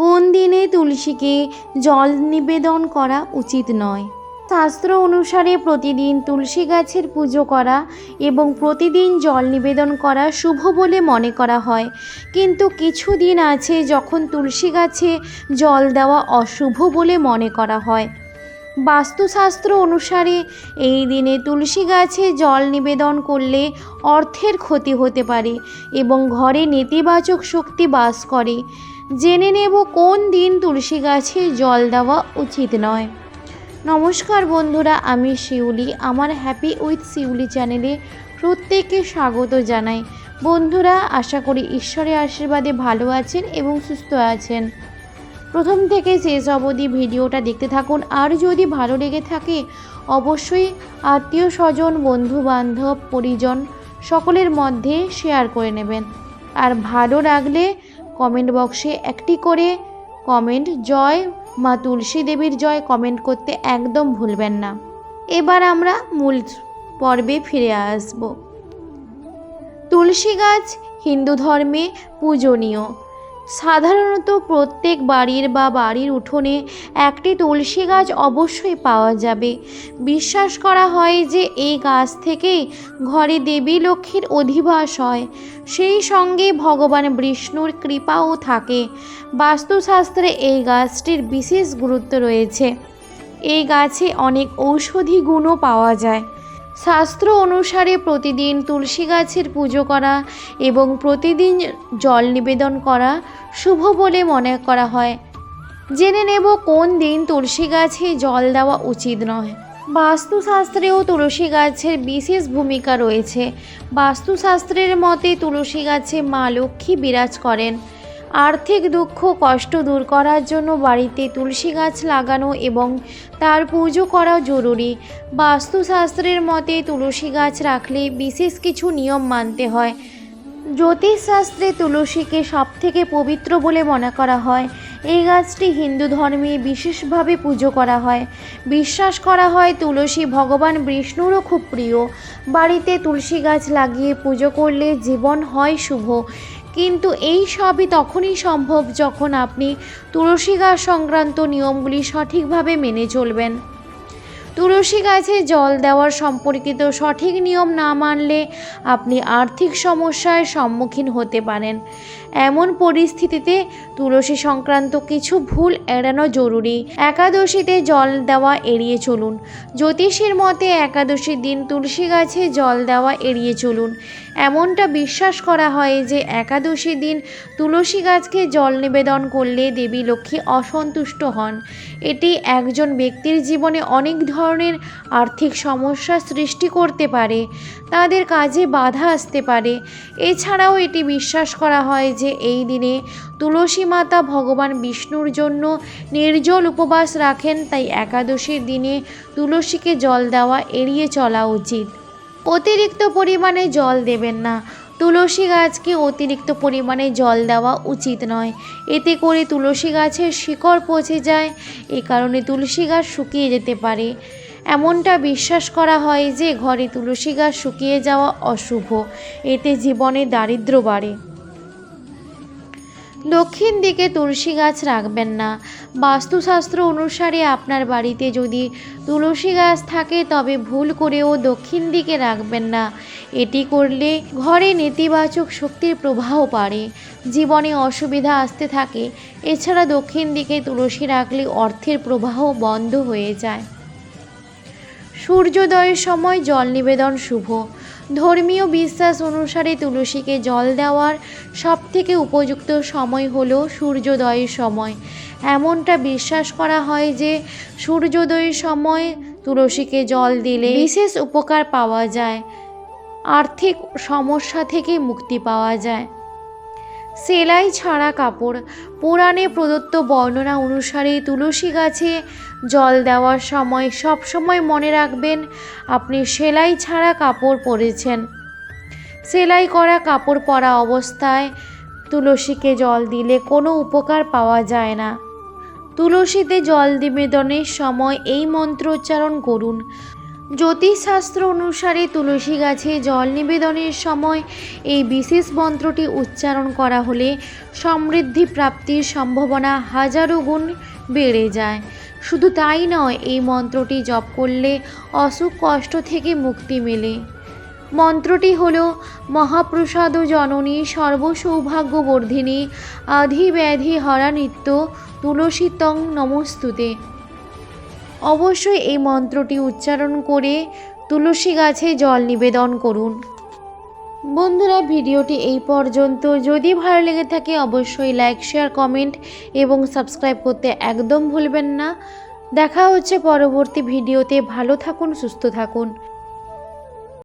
কোন দিনে তুলসীকে জল নিবেদন করা উচিত নয়? শাস্ত্র অনুসারে প্রতিদিন তুলসী গাছের পুজো করা এবং প্রতিদিন জল নিবেদন করা শুভ বলে মনে করা হয়। কিন্তু কিছু দিন আছে যখন তুলসী গাছে জল দেওয়া অশুভ বলে মনে করা হয়। বাস্তুশাস্ত্র অনুসারে এই দিনে তুলসী গাছে জল নিবেদন করলে অর্থের ক্ষতি হতে পারে এবং ঘরে নেতিবাচক শক্তি বাস করে। জেনে নেব কোন দিন তুলসী গাছে জল দেওয়া উচিত নয়। নমস্কার বন্ধুরা, আমি শিউলি। আমার হ্যাপি উইথ শিউলি চ্যানেলে প্রত্যেককে স্বাগত জানাই। বন্ধুরা, আশা করি ঈশ্বরের আশীর্বাদে ভালো আছেন এবং সুস্থ আছেন। প্রথম থেকে শেষ অবধি ভিডিওটা দেখতে থাকুন। আর যদি ভালো লেগে থাকে, অবশ্যই আত্মীয় স্বজন বন্ধু বান্ধব পরিজন সকলের মধ্যে শেয়ার করে নেবেন। আর ভালো লাগলে কমেন্ট বক্সে একটি করে কমেন্ট, জয় মা তুলসী দেবীর জয় কমেন্ট করতে একদম ভুলবেন না। এবার আমরা মূল পর্বে ফিরে আসব। তুলসী গাছ হিন্দু ধর্মে পূজনীয়। সাধারণত প্রত্যেক বাড়ির বা বাড়ির উঠোনে একটি তুলসী গাছ অবশ্যই পাওয়া যাবে। বিশ্বাস করা হয় যে এই গাছ থেকেই ঘরে দেবী লক্ষ্মীর অধিবাস হয়। সেই সঙ্গে ভগবান বিষ্ণুর কৃপাও থাকে। বাস্তুশাস্ত্রে এই গাছটির বিশেষ গুরুত্ব রয়েছে। এই গাছে অনেক ঔষধি গুণও পাওয়া যায়। শাস্ত্র অনুসারে প্রতিদিন তুলসী গাছের পুজো করা এবং প্রতিদিন জল নিবেদন করা শুভ বলে মনে করা হয়। জেনে নেব কোন দিন তুলসী গাছে জল দেওয়া উচিত নয়। বাস্তুশাস্ত্রেও তুলসী গাছের বিশেষ ভূমিকা রয়েছে। বাস্তুশাস্ত্রের মতে তুলসী গাছে মা লক্ষ্মী বিরাজ করেন। আর্থিক দুঃখ, কষ্ট দূর করার জন্য বাড়িতে তুলসী গাছ লাগানো এবং তার পুজো করা জরুরি। বাস্তুশাস্ত্রের মতে, তুলসী গাছ রাখলে বিশেষ কিছু নিয়ম মানতে হয়। জ্যোতিষশাস্ত্রে তুলসীকে সবথেকে পবিত্র বলে মনে করা হয়। এই গাছটি হিন্দু ধর্মে বিশেষভাবে পুজো করা হয়। বিশ্বাস করা হয় তুলসী ভগবান বিষ্ণুরও খুব প্রিয়। বাড়িতে তুলসী গাছ লাগিয়ে পুজো করলে জীবন হয় শুভ। কিন্তু এই সবই তখনই সম্ভব যখন আপনি তুলসী গাছ সংক্রান্ত নিয়মগুলি সঠিকভাবে মেনে চলবেন। তুলসী গাছে জল দেওয়ার সম্পর্কিত সঠিক নিয়ম না মানলে আপনি আর্থিক সমস্যার সম্মুখীন হতে পারেন। এমন পরিস্থিতিতে তুলসী সংক্রান্ত কিছু ভুল এড়ানো জরুরি। একাদশীতে জল দেওয়া এড়িয়ে চলুন। জ্যোতিষীর মতে একাদশীর দিন তুলসী গাছে জল দেওয়া এড়িয়ে চলুন। এমনটা বিশ্বাস করা হয় যে একাদশীর দিন তুলসী গাছকে জল নিবেদন করলে দেবী লক্ষ্মী অসন্তুষ্ট হন। এটি একজন ব্যক্তির জীবনে অনেক ধরনের আর্থিক সমস্যা সৃষ্টি করতে পারে, তাদের কাজে বাধা আসতে পারে। এছাড়াও এটি বিশ্বাস করা হয় যে এই দিনে তুলসী মাতা ভগবান বিষ্ণুর জন্য নির্জল উপবাস রাখেন, তাই একাদশীর দিনে তুলসীকে জল দেওয়া এড়িয়ে চলা উচিত। অতিরিক্ত পরিমাণে জল দেবেন না। তুলসী গাছকে অতিরিক্ত পরিমাণে জল দেওয়া উচিত নয়। এতে করে তুলসী গাছের শিকড় পচে যায়, এ কারণে তুলসী গাছ শুকিয়ে যেতে পারে। এমনটা বিশ্বাস করা হয় যে, ঘরে তুলসী গাছ শুকিয়ে যাওয়া অশুভ। এতে জীবনে দারিদ্র বাড়ে। দক্ষিণ দিকে তুলসী গাছ রাখবেন না। বাস্তুশাস্ত্র অনুসারে আপনার বাড়িতে যদি তুলসী গাছ থাকে, তবে ভুল করেও দক্ষিণ দিকে রাখবেন না। এটি করলে ঘরে নেতিবাচক শক্তির প্রবাহ বাড়ে, জীবনে অসুবিধা আসতে থাকে। এছাড়া দক্ষিণ দিকে তুলসী রাখলে অর্থের প্রবাহ বন্ধ হয়ে যায়। সূর্যোদয়ের সময় জল নিবেদন শুভ। ধর্মীয় বিশ্বাস অনুসারে তুলসীকে জল দেওয়ার সবথেকে উপযুক্ত সময় হলো সূর্যোদয়ের সময়। এমনটা বিশ্বাস করা হয় যে সূর্যোদয়ের সময় তুলসীকে জল দিলে বিশেষ উপকার পাওয়া যায়, আর্থিক সমস্যা থেকে মুক্তি পাওয়া যায়। সেলাই ছাড়া কাপড়। পুরাণে প্রদত্ত বর্ণনা অনুসারে তুলসী গাছে জল দেওয়ার সময় সব সময় মনে রাখবেন, আপনি সেলাই ছাড়া কাপড় পরেছেন। সেলাই করা কাপড় পরা অবস্থায় তুলসীকে জল দিলে কোনো উপকার পাওয়া যায় না। তুলসীতে জল নিবেদনের সময় এই মন্ত্র উচ্চারণ করুন। জ্যোতিষশাস্ত্র অনুসারে তুলসী গাছে জল নিবেদনের সময় এই বিশেষ মন্ত্রটি উচ্চারণ করা হলে সমৃদ্ধি প্রাপ্তির সম্ভাবনা হাজারো গুণ বেড়ে যায়। শুধু তাই নয়, এই মন্ত্রটি জপ করলে অসুখ কষ্ট থেকে মুক্তি মেলে। মন্ত্রটি হল, মহাপ্রসাদ জননী সর্বসৌভাগ্যবর্ধিনী আধি ব্যাধি হরা নিত্য তুলসী তং নমস্তুতে। অবশ্যই এই মন্ত্রটি উচ্চারণ করে তুলসী গাছে জল নিবেদন করুন। বন্ধুরা, ভিডিওটি এই পর্যন্ত। যদি ভালো লেগে থাকে, অবশ্যই লাইক শেয়ার কমেন্ট এবং সাবস্ক্রাইব করতে একদম ভুলবেন না। দেখা হচ্ছে পরবর্তী ভিডিওতে। ভালো থাকুন, সুস্থ থাকুন।